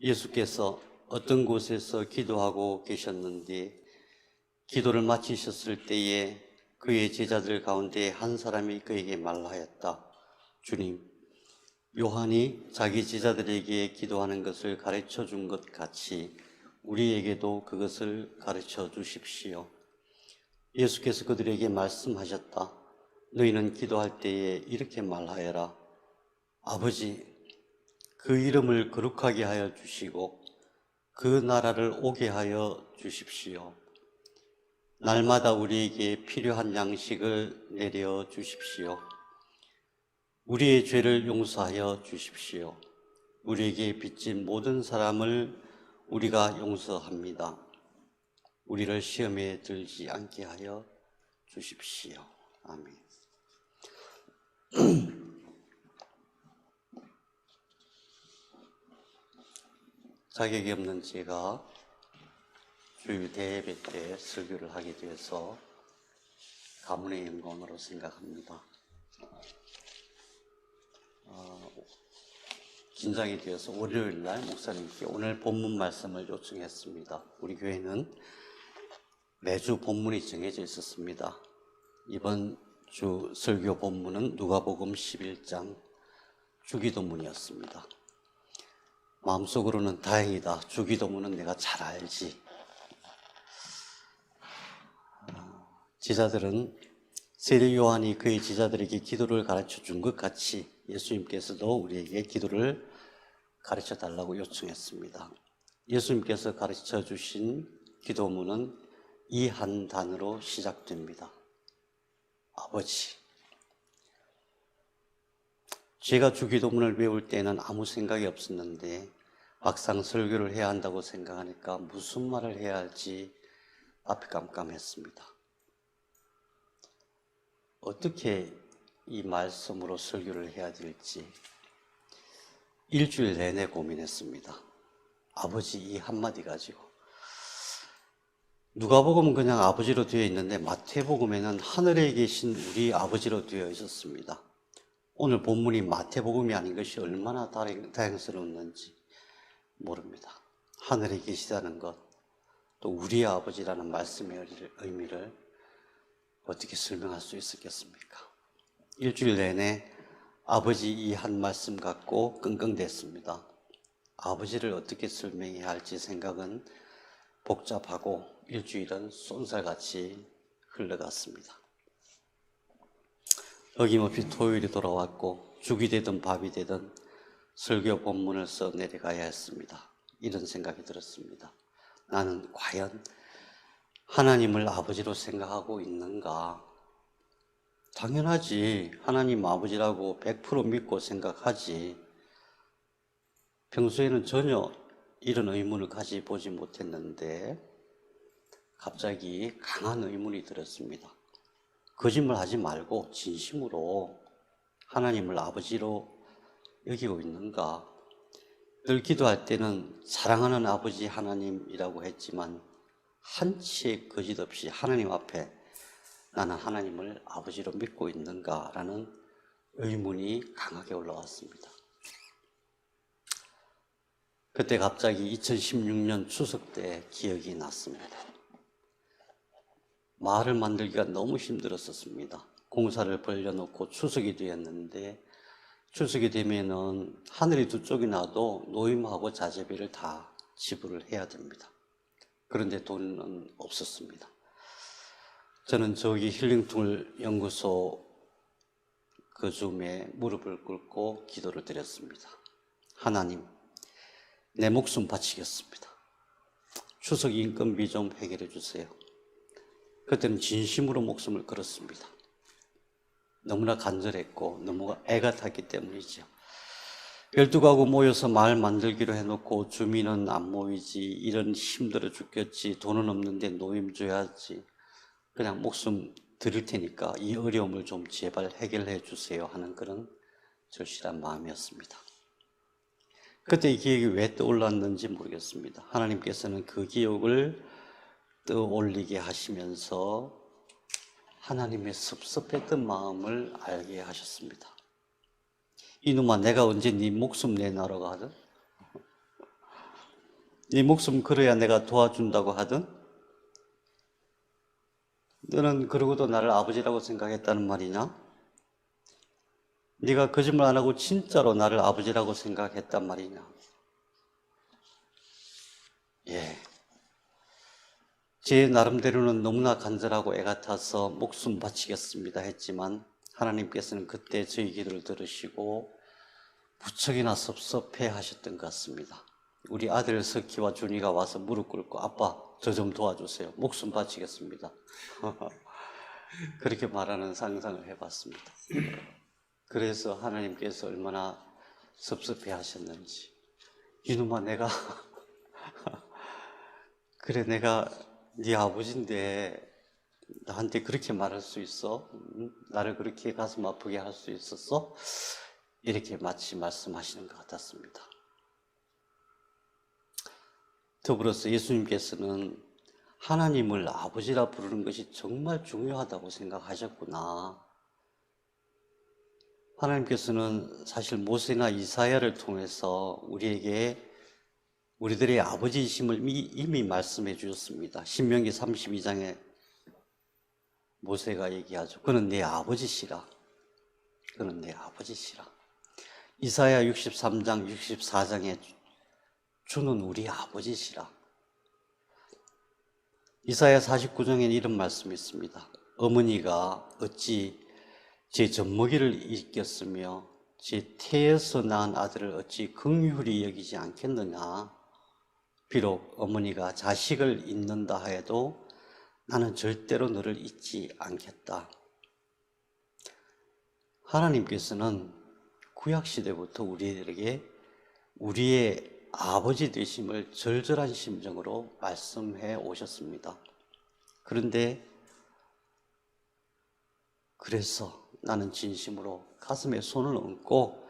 예수께서 어떤 곳에서 기도하고 계셨는데 기도를 마치셨을 때에 그의 제자들 가운데 한 사람이 그에게 말하였다. 주님, 요한이 자기 제자들에게 기도하는 것을 가르쳐 준 것 같이 우리에게도 그것을 가르쳐 주십시오. 예수께서 그들에게 말씀하셨다. 너희는 기도할 때에 이렇게 말하여라. 아버지, 그 이름을 거룩하게 하여 주시고 그 나라를 오게 하여 주십시오. 날마다 우리에게 필요한 양식을 내려 주십시오. 우리의 죄를 용서하여 주십시오. 우리에게 빚진 모든 사람을 우리가 용서합니다. 우리를 시험에 들지 않게 하여 주십시오. 아멘. 자격이 없는 제가 주일 대예배 때 설교를 하게 되어서 가문의 영광으로 생각합니다. 어, 긴장이 되어서 월요일 날 목사님께 오늘 본문 말씀을 요청했습니다. 우리 교회는 매주 본문이 정해져 있었습니다. 이번 주 설교 본문은 누가복음 11장 주기도문이었습니다. 마음속으로는 다행이다. 주기도문은 내가 잘 알지. 아, 제자들은 세례 요한이 그의 제자들에게 기도를 가르쳐 준 것 같이 예수님께서도 우리에게 기도를 가르쳐 달라고 요청했습니다. 예수님께서 가르쳐 주신 기도문은 이 한 단어로 시작됩니다. 아버지. 제가 주기도문을 외울 때는 아무 생각이 없었는데 막상 설교를 해야 한다고 생각하니까 무슨 말을 해야 할지 앞이 깜깜했습니다. 어떻게 이 말씀으로 설교를 해야 될지 일주일 내내 고민했습니다. 아버지 이 한마디 가지고 누가복음은 그냥 아버지로 되어 있는데 마태복음에는 하늘에 계신 우리 아버지로 되어 있었습니다. 오늘 본문이 마태복음이 아닌 것이 얼마나 다행- 다행스러웠는지 모릅니다. 하늘에 계시다는 것, 또 우리 아버지라는 말씀의 의미를 어떻게 설명할 수 있었겠습니까? 일주일 내내 아버지 이 한 말씀 갖고 끙끙댔습니다. 아버지를 어떻게 설명해야 할지 생각은 복잡하고 일주일은 쏜살같이 흘러갔습니다. 어김없이 토요일이 돌아왔고 죽이 되든 밥이 되든 설교 본문을 써 내려가야 했습니다. 이런 생각이 들었습니다. 나는 과연 하나님을 아버지로 생각하고 있는가? 당연하지. 하나님 아버지라고 100% 믿고 생각하지. 평소에는 전혀 이런 의문을 가지보지 못했는데 갑자기 강한 의문이 들었습니다. 거짓말 하지 말고 진심으로 하나님을 아버지로 여기고 있는가? 늘 기도할 때는 사랑하는 아버지 하나님이라고 했지만 한치의 거짓 없이 하나님 앞에 나는 하나님을 아버지로 믿고 있는가라는 의문이 강하게 올라왔습니다. 그때 갑자기 2016년 추석 때 기억이 났습니다. 말을 만들기가 너무 힘들었었습니다. 공사를 벌려놓고 추석이 되었는데 추석이 되면은 하늘이 두 쪽이 나도 노임하고 자재비를 다 지불을 해야 됩니다. 그런데 돈은 없었습니다. 저는 저기 힐링툴 연구소 그 줌에 무릎을 꿇고 기도를 드렸습니다. 하나님, 내 목숨 바치겠습니다. 추석 인건비 좀 해결해 주세요. 그때는 진심으로 목숨을 걸었습니다. 너무나 간절했고 너무 애가 탔기 때문이죠. 열두 가구 모여서 마을 만들기로 해놓고 주민은 안 모이지 이런 힘들어 죽겠지 돈은 없는데 노임 줘야지 그냥 목숨 드릴 테니까 이 어려움을 좀 제발 해결해 주세요 하는 그런 절실한 마음이었습니다. 그때 이 기억이 왜 떠올랐는지 모르겠습니다. 하나님께서는 그 기억을 떠올리게 하시면서 하나님의 섭섭했던 마음을 알게 하셨습니다. 이놈아 내가 언제 네 목숨 내놔라고 하든 네 목숨 걸어야 내가 도와준다고 하든 너는 그러고도 나를 아버지라고 생각했다는 말이냐? 네가 거짓말 안 하고 진짜로 나를 아버지라고 생각했단 말이냐? 예. 제 나름대로는 너무나 간절하고 애가 타서 목숨 바치겠습니다 했지만 하나님께서는 그때 저희 기도를 들으시고 무척이나 섭섭해 하셨던 것 같습니다. 우리 아들 석희와 준이가 와서 무릎 꿇고 아빠 저 좀 도와주세요. 목숨 바치겠습니다. 그렇게 말하는 상상을 해봤습니다. 그래서 하나님께서 얼마나 섭섭해 하셨는지 이놈아 내가 그래 내가 네 아버지인데 나한테 그렇게 말할 수 있어? 응? 나를 그렇게 가슴 아프게 할 수 있었어? 이렇게 마치 말씀하시는 것 같았습니다. 더불어서 예수님께서는 하나님을 아버지라 부르는 것이 정말 중요하다고 생각하셨구나. 하나님께서는 사실 모세나 이사야를 통해서 우리에게 우리들의 아버지이심을 이미, 말씀해 주셨습니다. 신명기 32장에 모세가 얘기하죠. 그는 내 아버지시라. 그는 내 아버지시라. 이사야 63장, 64장에 주는 우리 아버지시라. 이사야 49장에는 이런 말씀이 있습니다. 어머니가 어찌 제 젖먹이를 잊겠으며 제 태에서 낳은 아들을 어찌 긍휼히 여기지 않겠느냐. 비록 어머니가 자식을 잊는다 해도 나는 절대로 너를 잊지 않겠다. 하나님께서는 구약시대부터 우리들에게 우리의 아버지 되심을 절절한 심정으로 말씀해 오셨습니다. 그런데 그래서 나는 진심으로 가슴에 손을 얹고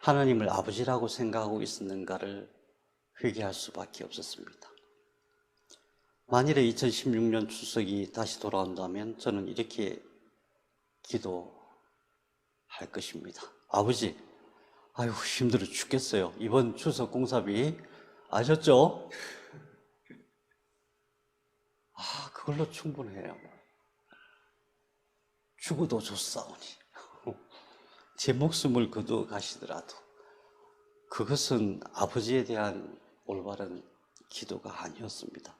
하나님을 아버지라고 생각하고 있었는가를 회개할 수밖에 없었습니다. 만일에 2016년 추석이 다시 돌아온다면 저는 이렇게 기도할 것입니다. 아버지, 아유, 힘들어 죽겠어요. 이번 추석 공사비 아셨죠? 아, 그걸로 충분해요. 죽어도 좋사오니. 제 목숨을 거둬 가시더라도 그것은 아버지에 대한 올바른 기도가 아니었습니다.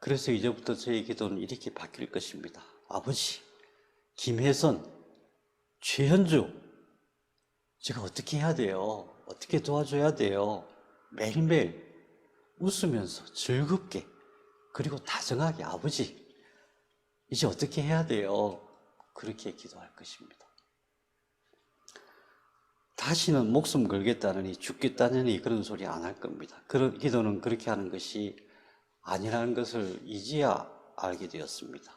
그래서 이제부터 저의 기도는 이렇게 바뀔 것입니다. 아버지, 김혜선, 최현주, 제가 어떻게 해야 돼요? 어떻게 도와줘야 돼요? 매일매일 웃으면서 즐겁게 그리고 다정하게 아버지 이제 어떻게 해야 돼요? 그렇게 기도할 것입니다. 다시는 목숨 걸겠다느니 죽겠다느니 그런 소리 안 할 겁니다. 그런 기도는 그렇게 하는 것이 아니라는 것을 이제야 알게 되었습니다.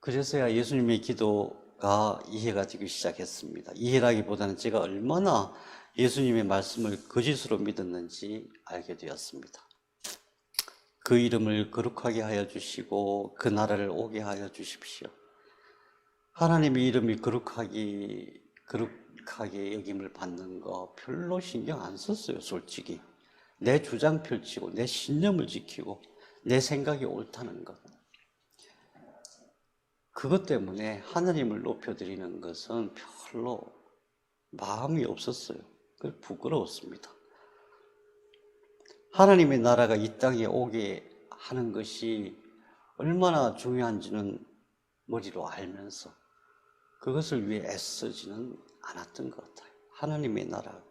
그래서야 예수님의 기도가 이해가 되기 시작했습니다. 이해라기보다는 제가 얼마나 예수님의 말씀을 거짓으로 믿었는지 알게 되었습니다. 그 이름을 거룩하게 하여 주시고 그 나라를 오게 하여 주십시오. 하나님의 이름이 거룩하기, 거룩 하게 여김을 받는 거 별로 신경 안 썼어요, 솔직히. 내 주장 펼치고, 내 신념을 지키고, 내 생각이 옳다는 것. 그것 때문에 하나님을 높여드리는 것은 별로 마음이 없었어요. 그 부끄러웠습니다. 하나님의 나라가 이 땅에 오게 하는 것이 얼마나 중요한지는 머리로 알면서 그것을 위해 애쓰지는 않았던 것 같아요. 하나님의 나라.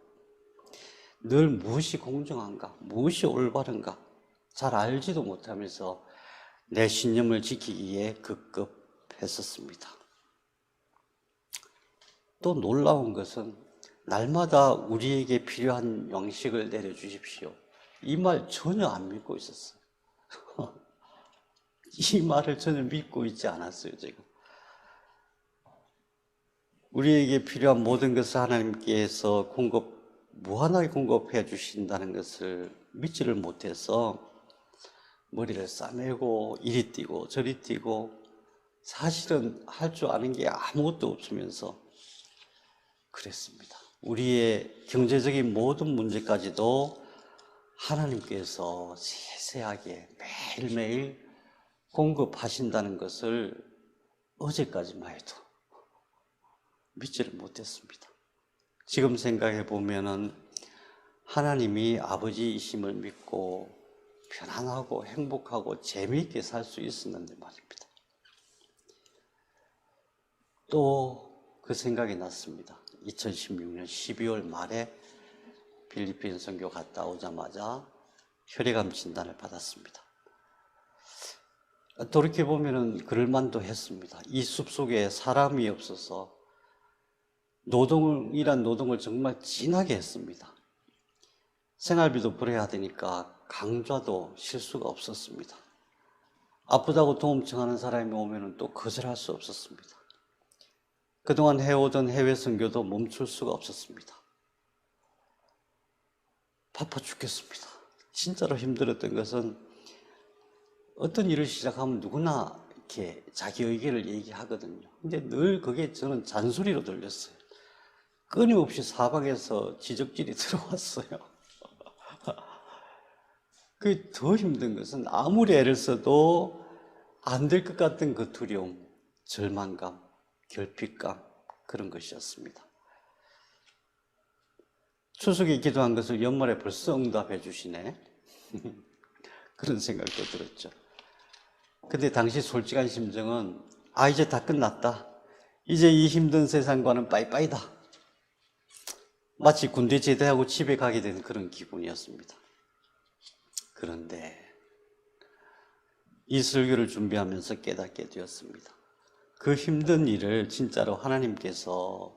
늘 무엇이 공정한가, 무엇이 올바른가 잘 알지도 못하면서 내 신념을 지키기에 급급했었습니다. 또 놀라운 것은 날마다 우리에게 필요한 영식을 내려주십시오. 이 말 전혀 안 믿고 있었어요. 이 말을 전혀 믿고 있지 않았어요, 제가. 우리에게 필요한 모든 것을 하나님께서 공급, 무한하게 공급해 주신다는 것을 믿지를 못해서 머리를 싸매고 이리 뛰고 저리 뛰고 사실은 할 줄 아는 게 아무것도 없으면서 그랬습니다. 우리의 경제적인 모든 문제까지도 하나님께서 세세하게 매일매일 공급하신다는 것을 어제까지만 해도 믿지를 못했습니다. 지금 생각해 보면은 하나님이 아버지이심을 믿고 편안하고 행복하고 재미있게 살 수 있었는데 말입니다. 또 그 생각이 났습니다. 2016년 12월 말에 필리핀 선교 갔다 오자마자 혈액암 진단을 받았습니다. 돌이켜 보면은 그럴만도 했습니다. 이 숲 속에 사람이 없어서 일한 노동을 정말 진하게 했습니다. 생활비도 벌어야 되니까 강좌도 실수가 없었습니다. 아프다고 도움 청하는 사람이 오면은 또 거절할 수 없었습니다. 그동안 해오던 해외 선교도 멈출 수가 없었습니다. 바빠 죽겠습니다. 진짜로 힘들었던 것은 어떤 일을 시작하면 누구나 이렇게 자기 의견을 얘기하거든요. 근데 늘 그게 저는 잔소리로 들렸어요. 끊임없이 사방에서 지적질이 들어왔어요. 그 더 힘든 것은 아무리 애를 써도 안 될 것 같은 그 두려움, 절망감, 결핍감 그런 것이었습니다. 추석에 기도한 것을 연말에 벌써 응답해 주시네. 그런 생각도 들었죠. 근데 당시 솔직한 심정은 아 이제 다 끝났다. 이제 이 힘든 세상과는 빠이빠이다. 마치 군대 제대하고 집에 가게 된 그런 기분이었습니다. 그런데 이 설교를 준비하면서 깨닫게 되었습니다. 그 힘든 일을 진짜로 하나님께서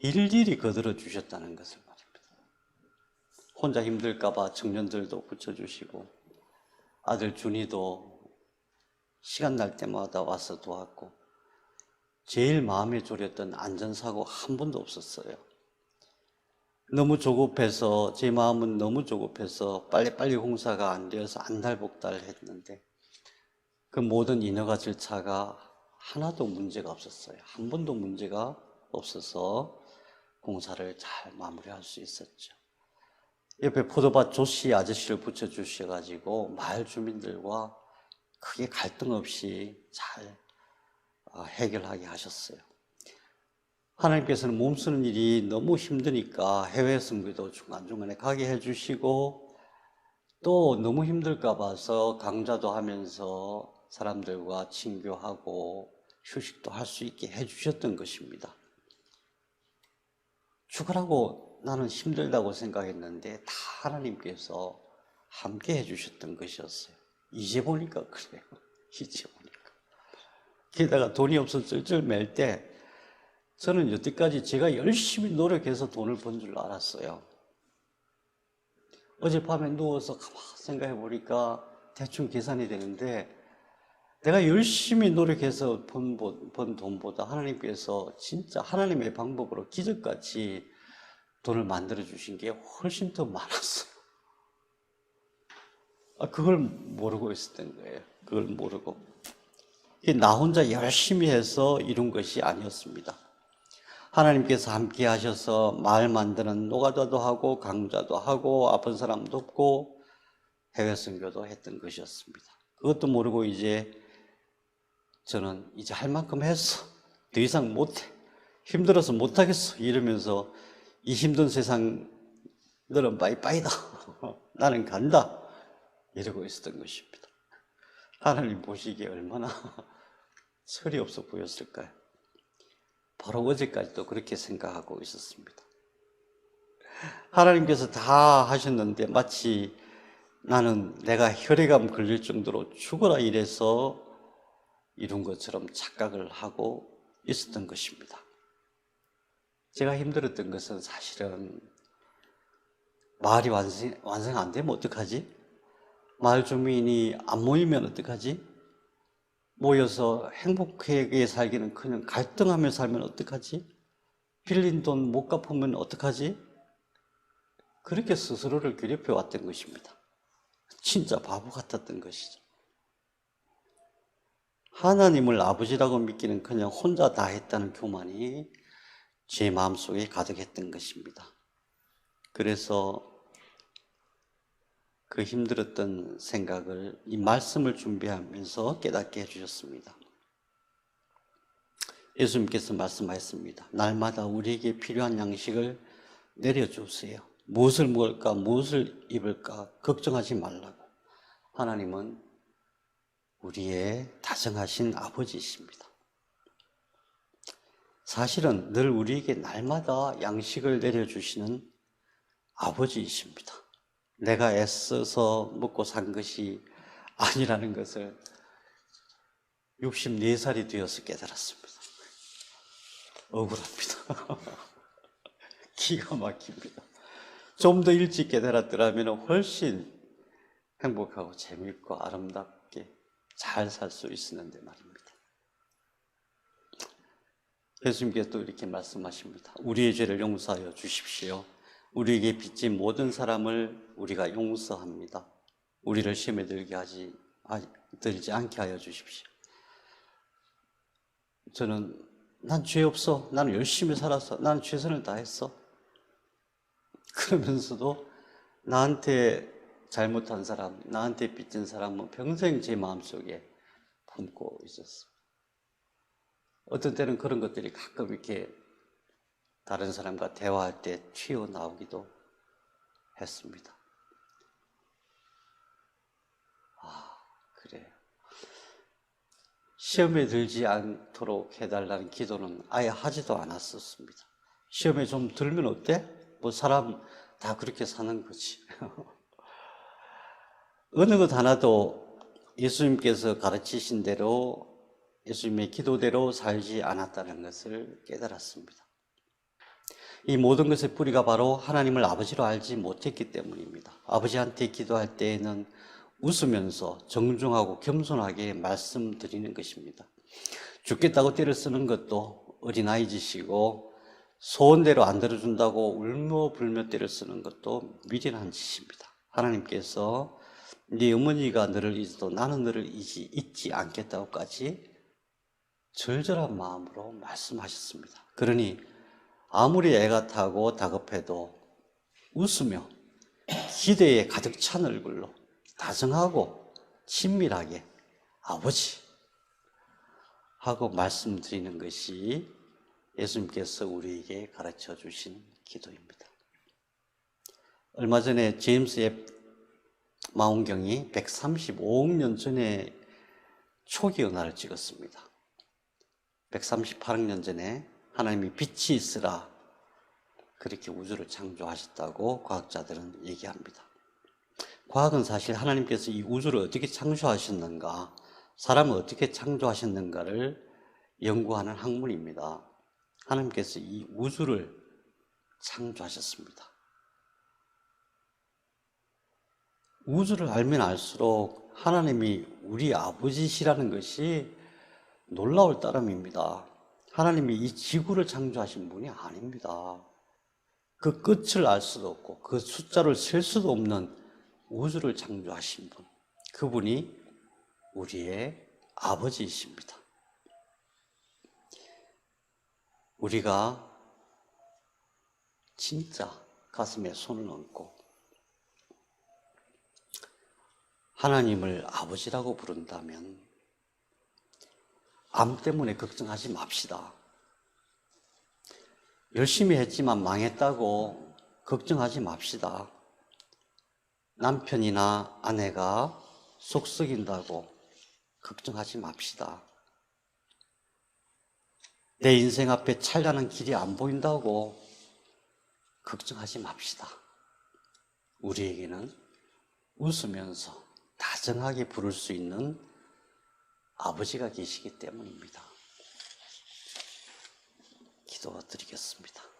일일이 거들어 주셨다는 것을 말입니다. 혼자 힘들까봐 청년들도 붙여주시고 아들 준이도 시간 날 때마다 와서 도왔고 제일 마음에 졸였던 안전사고 한 번도 없었어요. 너무 조급해서 제 마음은 너무 조급해서 빨리빨리 공사가 안 되어서 안달복달 했는데 그 모든 인허가 절차가 하나도 문제가 없었어요. 한 번도 문제가 없어서 공사를 잘 마무리할 수 있었죠. 옆에 포도밭 조씨 아저씨를 붙여주셔가지고 마을 주민들과 크게 갈등 없이 잘 어, 해결하게 하셨어요. 하나님께서는 몸 쓰는 일이 너무 힘드니까 해외 선교도 중간중간에 가게 해주시고 또 너무 힘들까 봐서 강좌도 하면서 사람들과 친교하고 휴식도 할 수 있게 해주셨던 것입니다. 죽으라고 나는 힘들다고 생각했는데 다 하나님께서 함께 해주셨던 것이었어요. 이제 보니까 그래요. 이제 보니까. 게다가 돈이 없어 쩔쩔 맬 때 저는 여태까지 제가 열심히 노력해서 돈을 번 줄 알았어요. 어젯밤에 누워서 가만 생각해 보니까 대충 계산이 되는데 내가 열심히 노력해서 번, 번 돈보다 하나님께서 진짜 하나님의 방법으로 기적같이 돈을 만들어 주신 게 훨씬 더 많았어요. 아, 그걸 모르고 있었던 거예요. 그걸 모르고. 나 혼자 열심히 해서 이룬 것이 아니었습니다. 하나님께서 함께 하셔서 마을 만드는 노가다도 하고 강좌도 하고 아픈 사람 돕고 해외 선교도 했던 것이었습니다. 그것도 모르고 이제 저는 이제 할 만큼 했어. 더 이상 못해. 힘들어서 못하겠어. 이러면서 이 힘든 세상 너는 빠이빠이다. 나는 간다. 이러고 있었던 것입니다. 하나님 보시기에 얼마나 철이 없어 보였을까요? 바로 어제까지도 그렇게 생각하고 있었습니다. 하나님께서 다 하셨는데 마치 나는 내가 혈액암 걸릴 정도로 죽어라 이래서 이룬 것처럼 착각을 하고 있었던 것입니다. 제가 힘들었던 것은 사실은 마을이 완성, 완성 안 되면 어떡하지? 마을 주민이 안 모이면 어떡하지? 모여서 행복하게 살기는 그냥 갈등하며 살면 어떡하지? 빌린 돈 못 갚으면 어떡하지? 그렇게 스스로를 괴롭혀 왔던 것입니다. 진짜 바보 같았던 것이죠. 하나님을 아버지라고 믿기는 그냥 혼자 다 했다는 교만이 제 마음속에 가득했던 것입니다. 그래서 그 힘들었던 생각을 이 말씀을 준비하면서 깨닫게 해주셨습니다. 예수님께서 말씀하셨습니다. 날마다 우리에게 필요한 양식을 내려주세요. 무엇을 먹을까, 무엇을 입을까 걱정하지 말라고. 하나님은 우리의 다정하신 아버지이십니다. 사실은 늘 우리에게 날마다 양식을 내려주시는 아버지이십니다. 내가 애써서 먹고 산 것이 아니라는 것을 64살이 되어서 깨달았습니다. 억울합니다. 기가 막힙니다. 좀 더 일찍 깨달았더라면 훨씬 행복하고 재미있고 아름답게 잘 살 수 있었는데 말입니다. 예수님께서 또 이렇게 말씀하십니다. 우리의 죄를 용서하여 주십시오. 우리에게 빚진 모든 사람을 우리가 용서합니다. 우리를 시험에 들게 하지, 아, 들지 않게 하여 주십시오. 저는 난 죄 없어. 나는 열심히 살았어. 나는 최선을 다했어. 그러면서도 나한테 잘못한 사람, 나한테 빚진 사람은 평생 제 마음속에 품고 있었어. 어떤 때는 그런 것들이 가끔 이렇게 다른 사람과 대화할 때 튀어나오기도 했습니다. 아, 그래요. 시험에 들지 않도록 해달라는 기도는 아예 하지도 않았었습니다. 시험에 좀 들면 어때? 뭐 사람 다 그렇게 사는 거지. 어느 것 하나도 예수님께서 가르치신 대로 예수님의 기도대로 살지 않았다는 것을 깨달았습니다. 이 모든 것의 뿌리가 바로 하나님을 아버지로 알지 못했기 때문입니다. 아버지한테 기도할 때에는 웃으면서 정중하고 겸손하게 말씀드리는 것입니다. 죽겠다고 때를 쓰는 것도 어린아이 짓이고 소원대로 안 들어준다고 울며 불며 때를 쓰는 것도 미련한 짓입니다. 하나님께서 네 어머니가 너를 잊어도 나는 너를 잊지, 잊지 않겠다고까지 절절한 마음으로 말씀하셨습니다. 그러니 아무리 애가 타고 다급해도 웃으며 기대에 가득 찬 얼굴로 다정하고 친밀하게 아버지 하고 말씀드리는 것이 예수님께서 우리에게 가르쳐 주신 기도입니다. 얼마 전에 제임스 앱 마운경이 135억 년 전에 초기 은하를 찍었습니다. 138억 년 전에 하나님이 빛이 있으라 그렇게 우주를 창조하셨다고 과학자들은 얘기합니다. 과학은 사실 하나님께서 이 우주를 어떻게 창조하셨는가, 사람을 어떻게 창조하셨는가를 연구하는 학문입니다. 하나님께서 이 우주를 창조하셨습니다. 우주를 알면 알수록 하나님이 우리 아버지시라는 것이 놀라울 따름입니다. 하나님이 이 지구를 창조하신 분이 아닙니다. 그 끝을 알 수도 없고 그 숫자를 셀 수도 없는 우주를 창조하신 분. 그분이 우리의 아버지이십니다. 우리가 진짜 가슴에 손을 얹고 하나님을 아버지라고 부른다면 암 때문에 걱정하지 맙시다. 열심히 했지만 망했다고 걱정하지 맙시다. 남편이나 아내가 속썩인다고 걱정하지 맙시다. 내 인생 앞에 찬란한 길이 안 보인다고 걱정하지 맙시다. 우리에게는 웃으면서 다정하게 부를 수 있는 아버지가 계시기 때문입니다. 기도드리겠습니다.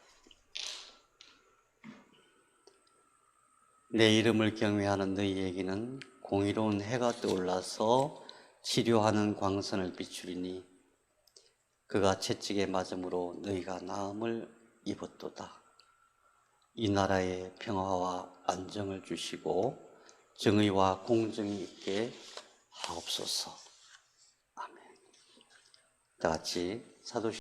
내 이름을 경외하는 너희에게는 공의로운 해가 떠올라서 치료하는 광선을 비추리니 그가 채찍에 맞음으로 너희가 나음을 입었도다. 이 나라에 평화와 안정을 주시고 정의와 공정이 있게 하옵소서. 아멘. 다 같이 사도시